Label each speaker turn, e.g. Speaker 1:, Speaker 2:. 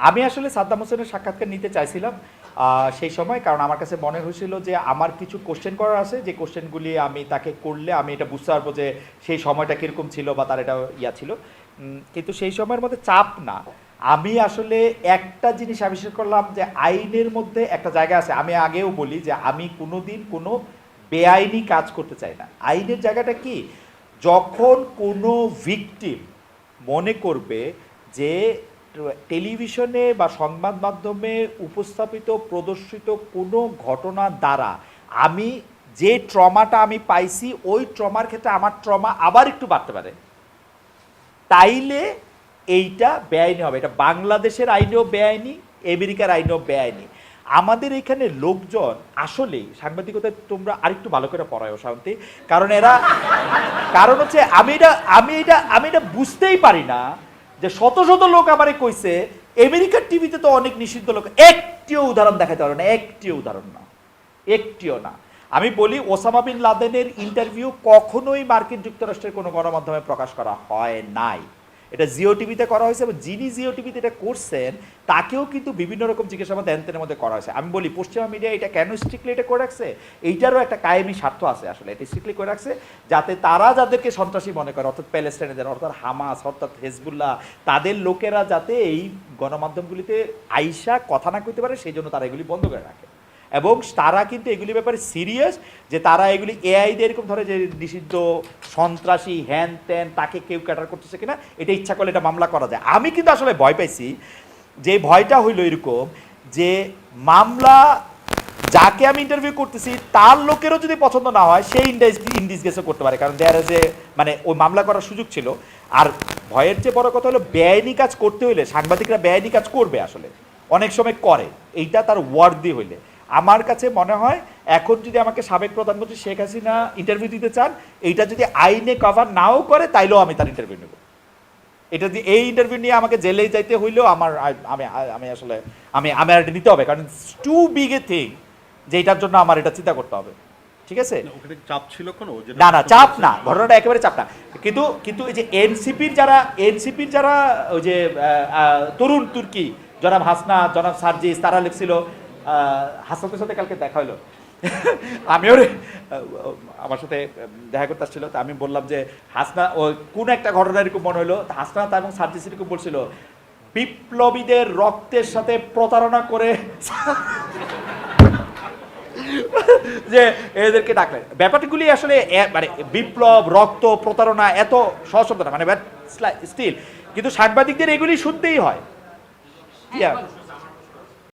Speaker 1: আমি আসলে সাদ্দাম হোসেনের সাক্ষাৎকার নিতে চাইছিলাম সেই সময়, কারণ আমার কাছে মনে হয়েছিল যে আমার কিছু কোশ্চেন করার আছে, যে কোশ্চেনগুলি আমি তাকে করলে আমি এটা বুঝতে পারব যে সেই সময়টা কীরকম ছিল বা তার এটা ইয়া ছিল। কিন্তু সেই সময়ের মধ্যে চাপ না। আমি আসলে একটা জিনিস আবিষ্কার করলাম যে আইনের মধ্যে একটা জায়গা আছে। আমি আগেও বলি যে আমি কোনোদিন কোনো বেআইনি কাজ করতে চাই না। আইনের জায়গাটা কি? যখন কোনো ভিকটিম মনে করবে যে টেলিভিশনে বা সংবাদ মাধ্যমে উপস্থাপিত, প্রদর্শিত কোনো ঘটনার দ্বারা আমি যে ট্রমাটা আমি পাইছি, ওই ট্রমার ক্ষেত্রে আমার ট্রমা আবার একটু বাড়তে পারে। তাইলে এইটা বেআইনি হবে। এটা বাংলাদেশের আইনেও বেআইনি, আমেরিকার আইনেও বেআইনি। আমাদের এখানে লোকজন আসলেই সাংবাদিকতা তোমরা আরেকটু ভালো করে পড়ায় শান্তি, কারণ এরা, কারণ হচ্ছে আমি এটা আমি এটা আমি এটা বুঝতেই পারি না যে শত শত লোক আবার কইছে, আমেরিকার টিভিতে তো অনেক নিষিদ্ধ লোক, একটিও উদাহরণ দেখাতে পারে না, একটিও উদাহরণ না, একটিও না। আমি বলি, ওসামা বিন লাদেনের ইন্টারভিউ কখনোই মার্কিন যুক্তরাষ্ট্রের কোনো গণমাধ্যমে প্রকাশ করা হয় নাই। এটা জিও টিভিতে করা হয়েছে এবং যিনি জিও টিভিতে এটা করছেন, তাকেও কিন্তু বিভিন্ন রকম জিজ্ঞাসা জিজ্ঞাসাবাদ ধ্যানের মধ্যে করা হয়েছে। আমি বলি, পশ্চিমা মিডিয়া এটা কেন স্ট্রিক্টলি এটা করে রাখছে? এইটারও একটা কায়েমি স্বার্থ আছে আসলে, এটা স্ট্রিক্টলি করে রাখছে যাতে তারা যাদেরকে সন্ত্রাসী মনে করে, অর্থাৎ প্যালেস্টাইনিদের অর্থাৎ হামাস অর্থাৎ হেজবুল্লাহ তাদের লোকেরা যাতে এই গণমাধ্যমগুলিতে আইসা কথা না করতে পারে, সেই জন্য তারা এগুলি বন্ধ করে রাখে। এবং তারা কিন্তু এগুলি ব্যাপারে সিরিয়াস যে তারা এগুলি এআই দিয়ে এরকম ধরে যে নিষিদ্ধ, সন্ত্রাসী, হ্যান ত্যান, তাকে কেউ ক্যাটার করতেছে কিনা, এটা ইচ্ছা করলে এটা মামলা করা যায়। আমি কিন্তু আসলে ভয় পাইছি যে ভয়টা হইল এরকম যে মামলা যাকে আমি ইন্টারভিউ করতেছি, তার লোকেরও যদি পছন্দ না হয় সেই ইন্ডিস গেসও করতে পারে। কারণ দেয়ার যে মানে ওই মামলা করার সুযোগ ছিল। আর ভয়ের যে বড় কথা হলো, বেআইনি কাজ করতে হইলে, সাংবাদিকরা বেআইনি কাজ করবে আসলে। অনেক সময় করে। এইটা তার ওয়ার্দি হইলে। আমার কাছে মনে হয় এখন যদি আমাকে সাবেক প্রধানমন্ত্রী শেখ হাসিনা ইন্টারভিউ দিতে চান এইটা যদি আইনে কভার নাও করে তাইলেও আমি তার ইন্টারভিউ নেব। এটা যদি এই ইন্টারভিউ নিয়ে আমাকে জেলে যাইতে হইলেও আমার আমি আমি আসলে আমি আমি আর নিতে হবে কারণ টু বিগ এ থিং যে এটার জন্য আমার এটা চিন্তা করতে হবে। ঠিক আছে?
Speaker 2: চাপ ছিল কোনো?
Speaker 1: না না চাপ না ঘটনাটা একেবারে চাপ না। কিন্তু কিন্তু এই যে এনসিপির যারা এনসিপির যারা ওই যে তরুণ তুর্কি জনাব হাসনা জনাব সার্জিস তারা লিখছিল আহ, হাসনাতের সাথে কালকে দেখা হলো। আমিও আমার সাথে দেখা করতে আসছিল। তা আমি বললাম যে হাসনা ও কোন একটা ঘটনা এরকম মনে হলো? তা হাসনা এবং সার্জিস এরকম বলছিল বিপ্লবীদের রক্তের সাথে প্রতারণা করে যে এদেরকে ডাকলেন। ব্যাপারগুলি আসলে মানে বিপ্লব রক্ত প্রতারণা এত সহজ শব্দ না। মানে স্টিল কিন্তু সাংবাদিকদের এগুলি শুনতেই হয়। Yeah.